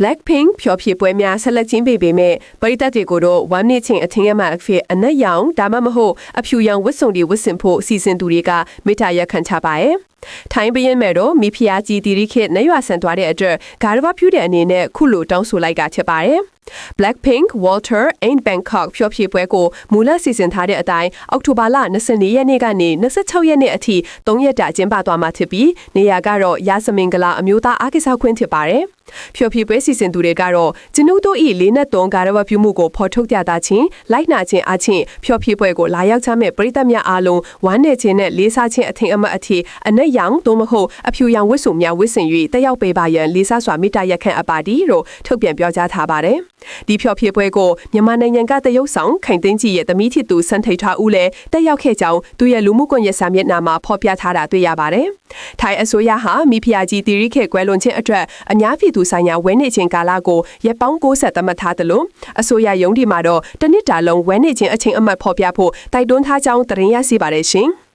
Blackpink ဖျော်ဖြေပွဲများဆက်လက်ကျင်းပပေမဲ့ပရိသတ်တွေကိုတော့1 minute ချင်းအထင်ရမှအဖြစ်အနက်ရောင်ဒါမှမဟုတ်အဖြူရောင်ဝတ်စုံတွေဝတ်ဆင်ဖို့စီစဉ်သူတွေကမေတ္တာရက်ခံချပါရဲ့ထိုင်းဘရင်မဲ့တော့မိဖုရားကြီးတီရီခေတ်နေရွာဆန်သွားတဲ့အတွက်ဂါရဘဖြူတဲ့အနေနဲ့ခုလိုတောင်းဆိုလိုက်ကဖြစ်ပါတယ် Blackpink Walter and Bangkok ဖျော်ဖြေပွဲကိုမူလစီစဉ်ထားတဲ့အတိုင်းအောက်တိုဘာလ24ရက်နေ့ကနေ26ရက်နေ့အထိ3ရက်တာကျင်းပသွားမှာဖြစ်ပြီးနေရာကတော့ရာစမင်္ဂလာအမျိုးသားအားကစားခွင့်ဖြစ်ပါတယ်။ဖျော်ဖြေပွဲစီစဉ်သူတွေကတော့ကျွန်ုပ်တို့ဤလေးနဲ့သုံးကာရဝပြုမှုကိုဖော်ထုတ်ပြသခြင်းလိုက်နာခြင်းအချင်းဖျော်ဖြေပွဲကိုလာရောက်ကြမဲ့ပရိသတ်များအားလုံးဝမ်းနယ်ခြင်းနဲ့လေးစားခြင်းအထင်အမှတ်အထိအနက်ရောင်သို့မဟုတ်အဖြူရောင်ဝတ်စုံများဝတ်ဆင်၍တက်ရောက်ပေးပါရန်လေးစားစွာမေတ္တာရက်ခံအပ်ပါသည်လို့ထုတ်ပြန်ပြောကြားထားပါတယ်။ဒီဖျော်ဖြေပွဲကိုမြန်မာနိုင်ငံကတရုတ်ဆောင်ခိုင်သိန်းကြီးရဲ့သမီးထစ်သူစံထိတ်ထားဦးလည်းတက်ရောက်ခဲ့ကြောင်းသူရဲ့လူမှုကွန်ရက်စာမျက်နှာမှာဖော်ပြထားတာတွေ့ရပါတယ်။ထိုင်းအစိုးရဟာမိဖုရားကြီးတီရီခေကွဲလွန်ခြင်းအတွက်အများပြည်သူဆိုင်ရာဝဲနေခြင်းကာလကိုရက်ပေါင်း60သတ်မှတ်ထားတယ်လို့အစိုးရရုံးဒီမှာတော့တစ်နှစ်တာလုံးဝဲနေခြင်းအချိန်အမှတ်ဖော်ပြဖို့တိုက်တွန်းထားကြောင်းသတင်းရရှိပါတယ်ရှင်။